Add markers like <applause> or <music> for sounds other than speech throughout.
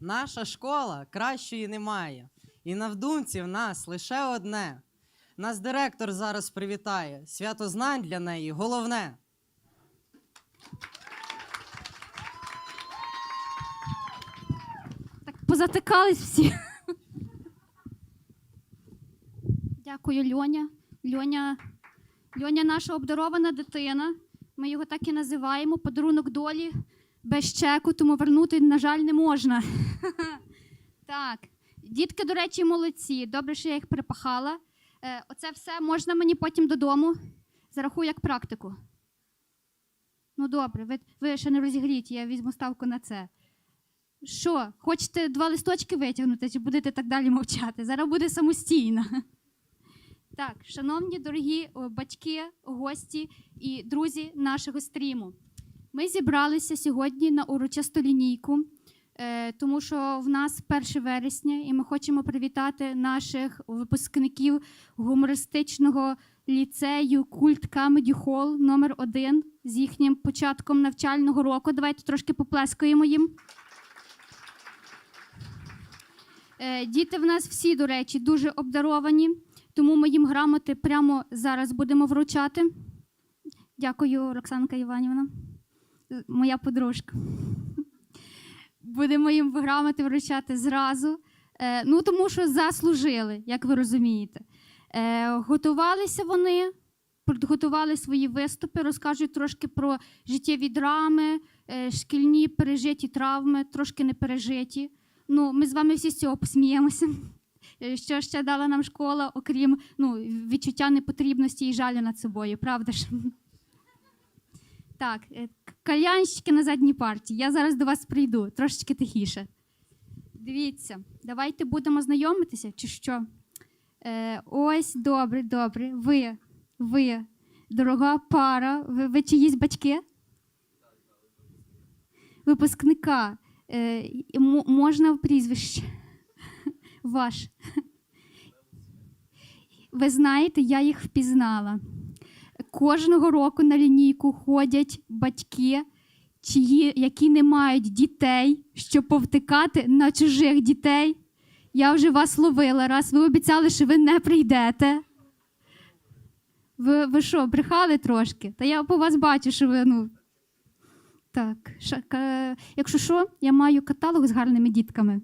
Наша школа кращої немає. І на вдумці в нас лише одне. Нас директор зараз привітає. Свято знань для неї головне. Так позатикались всі. Дякую, Льоня. Льоня. Льоня наша обдарована дитина. Ми його так і називаємо. Подарунок долі без чеку, тому вернути, на жаль, не можна. <laughs> Так. Дітки, до речі, молодці. Добре, що я їх припахала. Е, оце все можна мені потім додому. Зарахую як практику. Ну, добре, ви, ви ще не розігріть, я візьму ставку на це. Що, хочете два листочки витягнути, чи будете так далі мовчати? Зараз буде самостійно. <laughs> Так, шановні дорогі батьки, гості і друзі нашого стріму. Ми зібралися сьогодні на урочисту лінійку, е, тому що в нас 1 вересня, і ми хочемо привітати наших випускників гумористичного ліцею Культ Камеді Холл номер 1 з їхнім початком навчального року. Давайте трошки поплескаємо їм. Е, Діти в нас всі, до речі, дуже обдаровані, тому ми їм грамоти прямо зараз будемо вручати. Дякую, Роксанка Іванівна, моя подружка. Будемо їм грамоти вручати зразу. Е, Ну, тому що заслужили, як ви розумієте. Е, Готувалися вони, підготували свої виступи, розкажуть трошки про життєві драми, е, шкільні пережиті травми, трошки не пережиті. Ну, ми з вами всі з цього посміємося. Що ще дала нам школа, окрім ну, відчуття непотрібності і жалю над собою, правда ж? Так, кальянщики на задній парті. Я зараз до вас прийду, трошечки тихіше. Дивіться, давайте будемо знайомитися, чи що? Е, ось, добре, добре. Ви, ви, дорога пара, ви, ви чиїсь батьки? Випускника. Е, можна в прізвище? Ваш. Ви знаєте, я їх впізнала. Кожного року на лінійку ходять батьки, чиї, які не мають дітей, щоб повтикати на чужих дітей. Я вже вас ловила раз. Ви обіцяли, що ви не прийдете. Ви, ви що, брехали трошки? Та я по вас бачу, що ви ну. Так, ша- ка- якщо що, я маю каталог з гарними дітками.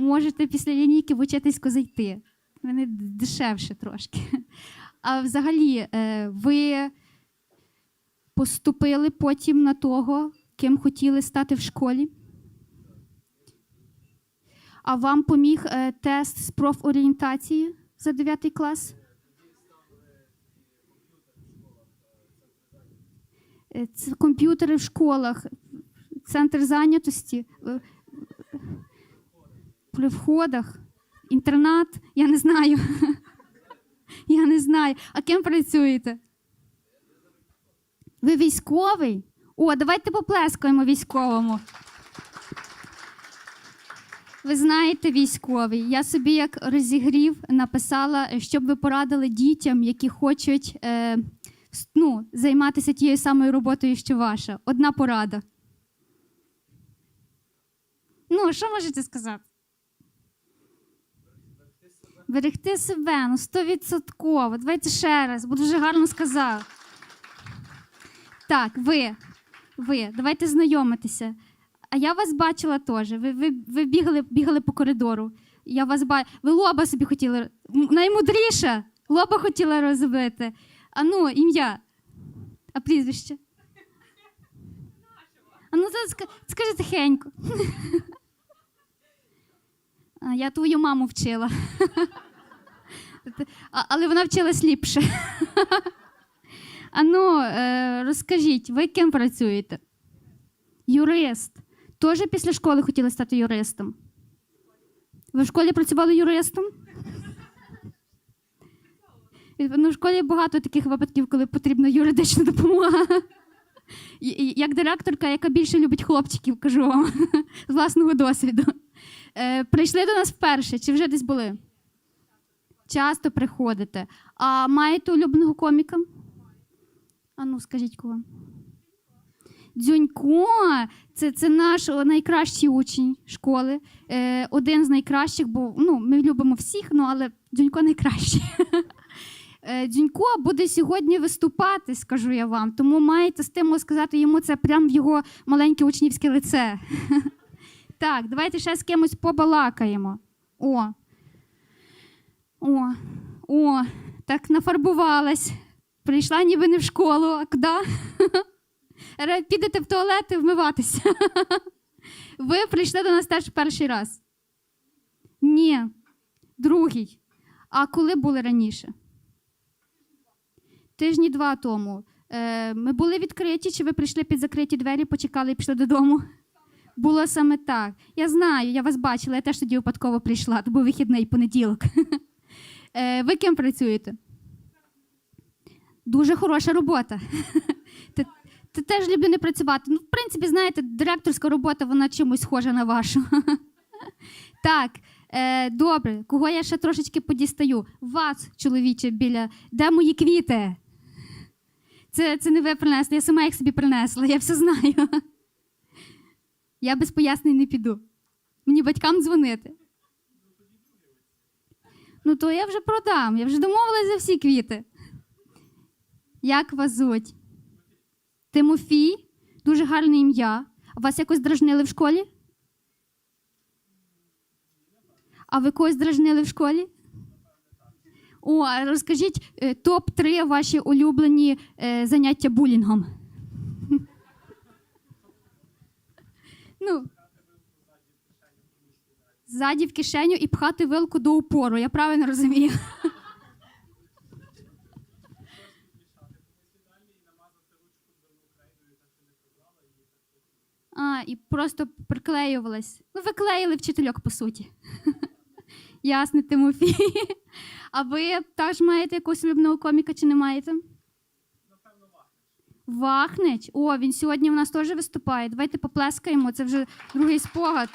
Можете після лінійки в учительську зайти. Вони дешевше трошки. А взагалі, е, ви поступили потім на того, ким хотіли стати в школі? А вам поміг е, тест з профорієнтації за 9 клас? Е, Це комп'ютери в школах, центр зайнятості, при входах, інтернат, я не знаю. Я не знаю. А ким працюєте? Ви військовий? О, давайте поплескаємо військовому. Ви знаєте, військовий, я собі як розігрів написала, щоб ви порадили дітям, які хочуть е, ну, займатися тією самою роботою, що ваша. Одна порада. Ну, що можете сказати? Берегти себе, ну стовідсотково. Давайте ще раз, бо дуже гарно сказав. Так, ви, ви, давайте знайомитися. А я вас бачила теж. Ви, ви, ви бігали, бігали по коридору. Я вас ба... Ви лоба собі хотіли. Наймудріша. Лоба хотіла розбити. А ну, ім'я. А прізвище? А ну, це скажи тихенько. <laughs> Я твою маму вчила. <laughs> Але вона вчилась ліпше. А ну, е, розкажіть, ви ким працюєте? Юрист. Теж після школи хотіли стати юристом? Ви в школі працювали юристом? Ну, в школі багато таких випадків, коли потрібна юридична допомога. Як директорка, яка більше любить хлопчиків, кажу вам з власного досвіду. Е, прийшли до нас вперше, чи вже десь були? Часто приходите. А маєте улюбленого коміка? А ну, скажіть кого. Дзюнько це, це наш найкращий учень школи. Е, один з найкращих, бо ну, ми любимо всіх, ну, але Дзюнько найкращий. <laughs> Е, Дзюнько буде сьогодні виступати, скажу я вам. Тому маєте стимул сказати йому це прямо в його маленьке учнівське лице. <laughs> Так, давайте ще з кимось побалакаємо. О. О, о, так нафарбувалась. Прийшла ніби не в школу, а куди? <laughs> Підете в туалет і вмиватися. <laughs> Ви прийшли до нас теж перший раз. Ні, другий. А коли були раніше? Тижні два тому. Е, ми були відкриті, чи ви прийшли під закриті двері, почекали і пішли додому? Було саме так. Я знаю, я вас бачила, я теж тоді випадково прийшла, то був вихідний понеділок. <laughs> Е, ви ким працюєте? Дуже хороша робота. <laughs> Ти, теж не працювати. Ну, в принципі, знаєте, директорська робота, вона чимось схожа на вашу. <laughs> Так, е, добре, кого я ще трошечки подістаю? Вас, чоловіче, біля. Де мої квіти? Це, це не ви принесли, я сама їх собі принесла, я все знаю. <laughs> Я без пояснень не піду. Мені батькам дзвонити. Ну, то я вже продам, я вже домовилась за всі квіти. Як вас звуть? Тимофій, дуже гарне ім'я. Вас якось дражнили в школі? А ви когось дражнили в школі? О, розкажіть е, топ-3 ваші улюблені е, заняття булінгом. <laughs> Ну, ззаді в кишеню і пхати вилку до упору. Я правильно розумію. А, і просто приклеювалась. Ну, виклеїли вчительок, по суті. <laughs> Ясно, Тимофій. А ви теж маєте якогось улюбленого коміка чи не маєте? Напевно, Вахнич. О, він сьогодні в нас теж виступає. Давайте поплескаємо. Це вже другий спогад.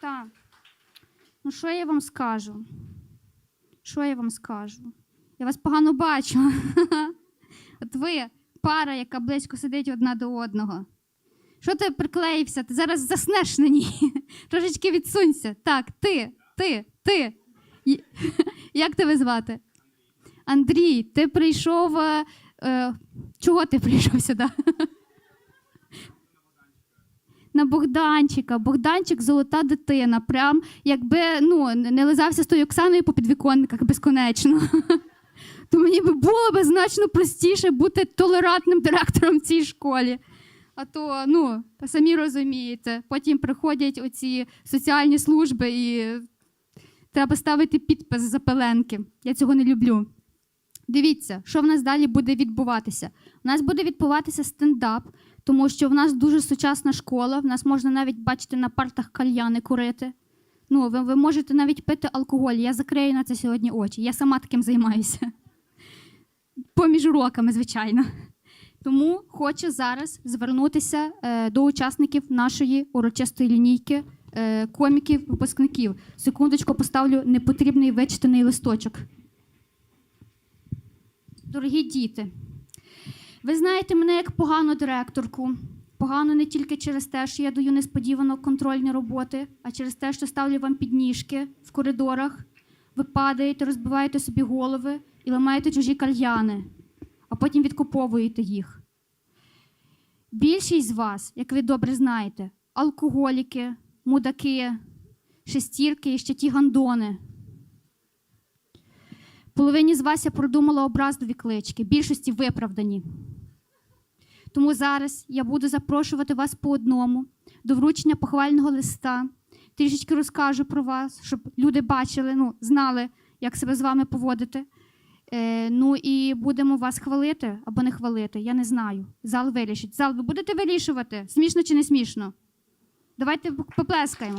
Так. Ну, що я вам скажу? Що я вам скажу? Я вас погано бачу. <laughs> От ви пара, яка близько сидить одна до одного. Що ти приклеївся? Ти зараз заснеш на ній. <laughs> Трошечки відсунься. Так, ти, ти, ти. <laughs> Як тебе звати? Андрій, ти прийшов. е, е, чого ти прийшов сюди? На Богданчика. Богданчик золота дитина. Прям якби ну, не лизався з тою Оксаною по підвіконниках безконечно. <laughs> То мені би було б значно простіше бути толерантним директором в цій школі. А то, ну, самі розумієте, потім приходять оці соціальні служби і треба ставити підпис за пеленки. Я цього не люблю. Дивіться, що в нас далі буде відбуватися. У нас буде відбуватися стендап, тому що в нас дуже сучасна школа. В нас можна навіть бачити на партах кальяни курити. Ну, ви, ви можете навіть пити алкоголь. Я закрию на це сьогодні очі. Я сама таким займаюся. Поміж уроками, звичайно. Тому хочу зараз звернутися е, до учасників нашої урочистої лінійки е, коміків, випускників. Секундочку, поставлю непотрібний вичитаний листочок. Дорогі діти, ви знаєте мене як погану директорку. Погано не тільки через те, що я даю несподівано контрольні роботи, а через те, що ставлю вам підніжки в коридорах, ви падаєте, розбиваєте собі голови і ламаєте чужі кальяни, а потім відкуповуєте їх. Більшість з вас, як ви добре знаєте, алкоголіки, мудаки, шестірки і ще ті гандони. Половині з вас я продумала образливі клички, більшості виправдані. Тому зараз я буду запрошувати вас по одному до вручення похвального листа. Трішечки розкажу про вас, щоб люди бачили, ну, знали, як себе з вами поводити. Е, ну і будемо вас хвалити або не хвалити. Я не знаю. Зал вирішить. Зал, ви будете вирішувати, смішно чи не смішно? Давайте поплескаємо.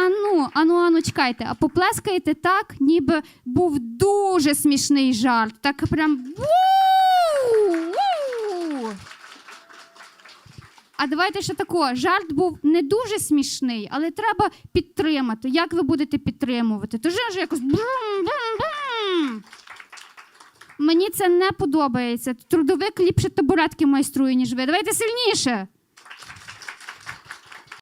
Ану, ану, ану, чекайте, а поплескаєте так, ніби був дуже смішний жарт. Так прям. А давайте ще тако. Жарт був не дуже смішний, але треба підтримати. Як ви будете підтримувати? То ж якось. брум-брум-брум. Мені це не подобається. Трудовик ліпше табуретки майструє, ніж ви. Давайте сильніше.